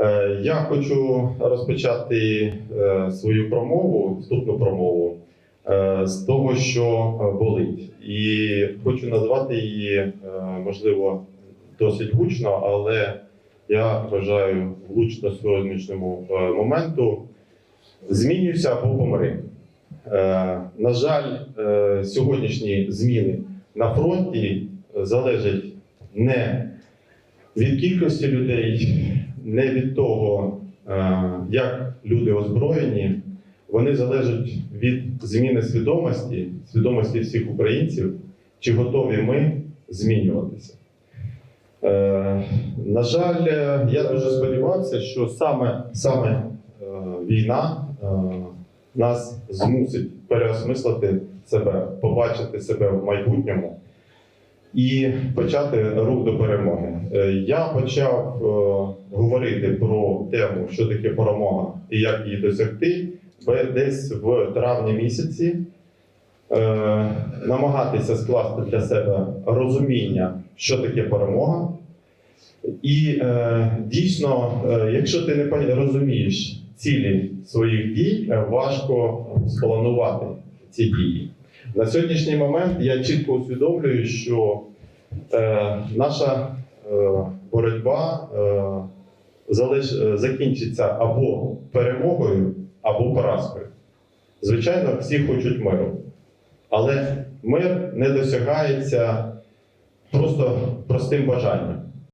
Е, Я хочу розпочати е, свою промову, вступну промову е, з того, що болить. І хочу назвати її, можливо, досить гучно, але я вважаю влучно сьогоднішньому моменту. Змінюйся або помри. На жаль, сьогоднішні зміни на фронті залежать не від кількості людей, не від того, е, як люди озброєні, вони залежать від зміни свідомості, свідомості всіх українців, чи готові ми змінюватися. Е, На жаль, е, я дуже сподівався, що саме, саме війна нас змусить переосмислити себе, побачити себе в майбутньому і почати рух до перемоги. Е, Я почав е, говорити про тему, що таке перемога і як її досягти, десь в травні місяці. Е, намагатися скласти для себе розуміння, що таке перемога. І е, дійсно, якщо ти не розумієш цілі своїх дій, важко спланувати ці дії. На сьогоднішній момент я чітко усвідомлюю, що е, наша е, боротьба е, залиш, е, закінчиться або перемогою, або поразкою. Звичайно, всі хочуть миру. Але мир не досягається просто простим бажанням.